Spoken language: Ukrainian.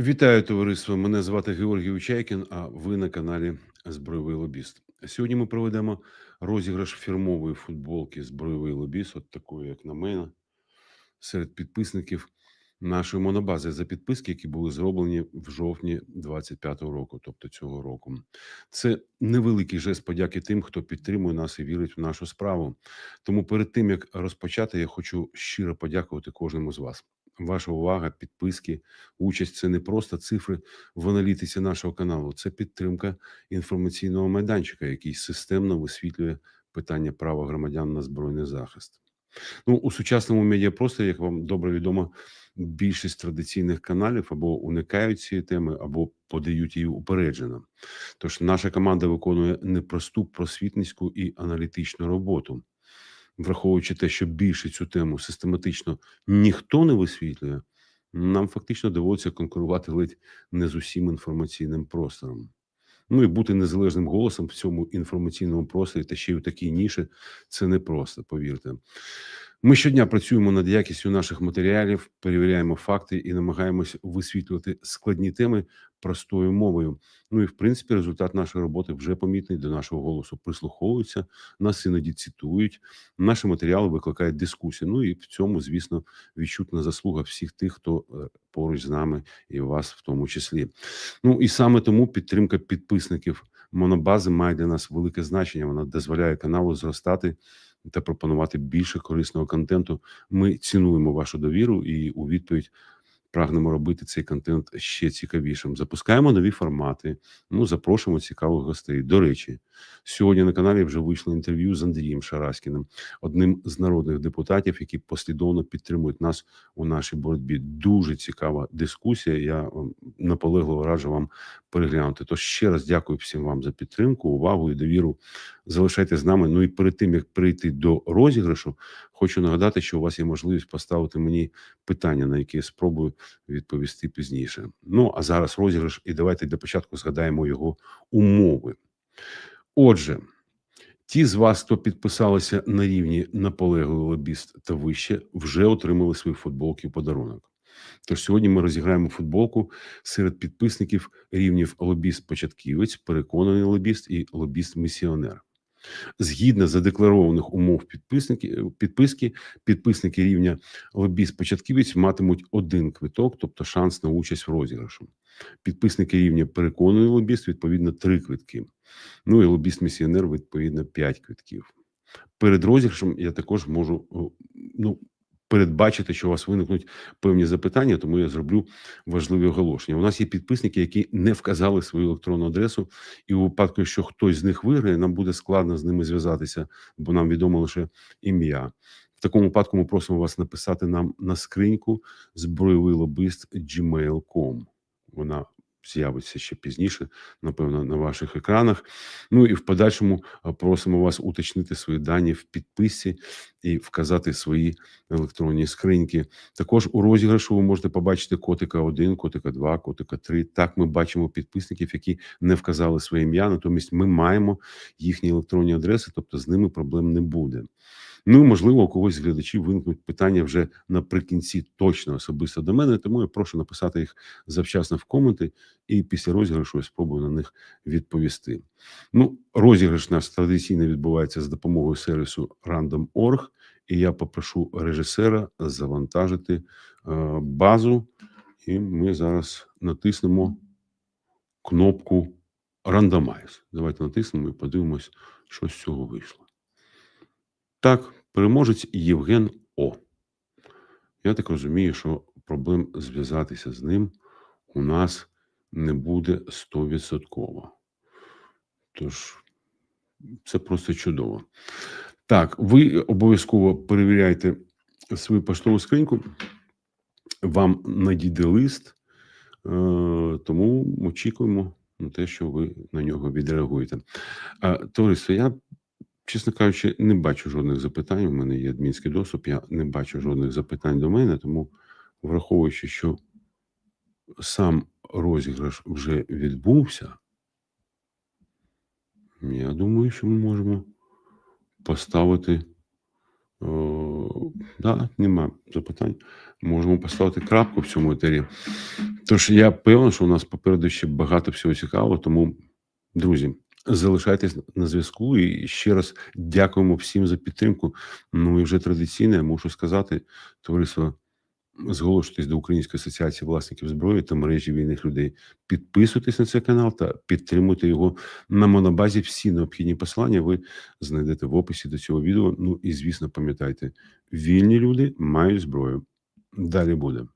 Вітаю товариство. Мене звати Георгій Учайкін, а ви на каналі Збройовий Лобіст. Сьогодні ми проведемо розіграш фірмової футболки Збройовий Лобіст, от такої, як на мене, серед підписників нашої монобази за підписки, які були зроблені в жовтні 25-го року, тобто цього року. Це невеликий жест подяки тим, хто підтримує нас і вірить в нашу справу. Тому перед тим як розпочати, я хочу щиро подякувати кожному з вас. Ваша увага, підписки, участь це не просто цифри в аналітиці нашого каналу, це підтримка інформаційного майданчика, який системно висвітлює питання права громадян на збройний захист. Ну, у сучасному медіапросторі, як вам добре відомо, більшість традиційних каналів або уникають цієї теми, або подають її упереджено. Тож наша команда виконує непросту просвітницьку і аналітичну роботу, враховуючи те, що більше цю тему систематично ніхто не висвітлює, нам фактично доводиться конкурувати ледь не з усім інформаційним простором. Ну і бути незалежним голосом в цьому інформаційному просторі та ще й у такій ніші це непросто, повірте. Ми щодня працюємо над якістю наших матеріалів, перевіряємо факти і намагаємось висвітлювати складні теми простою мовою. Ну і в принципі, результат нашої роботи вже помітний. До нашого голосу прислуховуються, нас іноді цитують. Наші матеріали викликають дискусії. Ну і в цьому, звісно, відчутна заслуга всіх тих, хто е, поруч з нами і вас в тому числі. Ну і саме тому підтримка підписників монобази має для нас велике значення. Вона дозволяє каналу зростати та пропонувати більше корисного контенту. Ми цінуємо вашу довіру і у відповідь прагнемо робити цей контент ще цікавішим. Запускаємо нові формати. Ну запрошуємо цікавих гостей. До речі, сьогодні на каналі вже вийшло інтерв'ю з Андрієм Шараськіним, одним з народних депутатів, які послідовно підтримують нас у нашій боротьбі. Дуже цікава дискусія. Я наполегливо раджу вам переглянути. Тож ще раз дякую всім вам за підтримку, увагу і довіру. Залишайте з нами. Ну і перед тим як прийти до розіграшу, хочу нагадати, що у вас є можливість поставити мені питання, на які я спробую відповісти пізніше. Ну а зараз розіграш, і давайте для початку згадаємо його умови. Отже, ті з вас, хто підписалися на рівні наполегливий лобіст та вище, вже отримали свої футболки в подарунок. Тож сьогодні ми розіграємо футболку серед підписників рівнів лобіст-початківець, переконаний лобіст і лобіст-місіонер. Згідно задекларованих умов підписники, підписки, підписники рівня лобіст-початківець матимуть один квиток, тобто шанс на участь в розіграшу. Підписники рівня переконаний лобіст, відповідно, три квитки. Ну і лобіст-місіонер, відповідно, п'ять квитків. Перед розіграшем я також можу ну, передбачити, що у вас виникнуть певні запитання, тому я зроблю важливі оголошення. У нас є підписники, які не вказали свою електронну адресу, і у випадку, якщо хтось з них виграє, нам буде складно з ними зв'язатися, бо нам відомо лише ім'я. В такому випадку ми просимо вас написати нам на скриньку збройовий. Вона з'явиться ще пізніше, напевно, на ваших екранах. Ну і в подальшому просимо вас уточнити свої дані в підписці і вказати свої електронні скриньки. Також у розіграшу ви можете побачити котика 1, котика 2, котика 3. Так ми бачимо підписників, які не вказали своє ім'я. Натомість ми маємо їхні електронні адреси, тобто з ними проблем не буде. Ну можливо, у когось з глядачів виникнуть питання вже наприкінці точно особисто до мене. Тому я прошу написати їх завчасно в коменти, і після розіграшу я спробую на них відповісти. Ну, розіграш наш традиційно відбувається з допомогою сервісу Random.org, і я попрошу режисера завантажити е, базу, і ми зараз натиснемо кнопку Randomize. Давайте натиснемо і подивимось, що з цього вийшло. Так, переможець Євген О. Я так розумію, що проблем зв'язатися з ним у нас не буде стовідсотково. Тож, це просто чудово. Так, ви обов'язково перевіряйте свою поштову скриньку. Вам надійде лист, е, тому очікуємо на те, що ви на нього відреагуєте. Товариство, я Чесно кажучи, не бачу жодних запитань. У мене є адмінський доступ. Я не бачу жодних запитань до мене, тому враховуючи, що сам розіграш вже відбувся, я думаю, що ми можемо поставити. О, да, нема запитань. Можемо поставити крапку в цьому етері. Тож я певен, що у нас попереду ще багато всього цікавого. Тому, друзі, залишайтесь на зв'язку і ще раз дякуємо всім за підтримку. Ну і вже традиційно я мушу сказати, товариство. Зголошуйтесь до Української асоціації власників зброї та мережі вільних людей. Підписуйтесь на цей канал та підтримуйте його на монобазі. Всі необхідні послання ви знайдете в описі до цього відео. Ну і звісно, пам'ятайте, вільні люди мають зброю. Далі буде.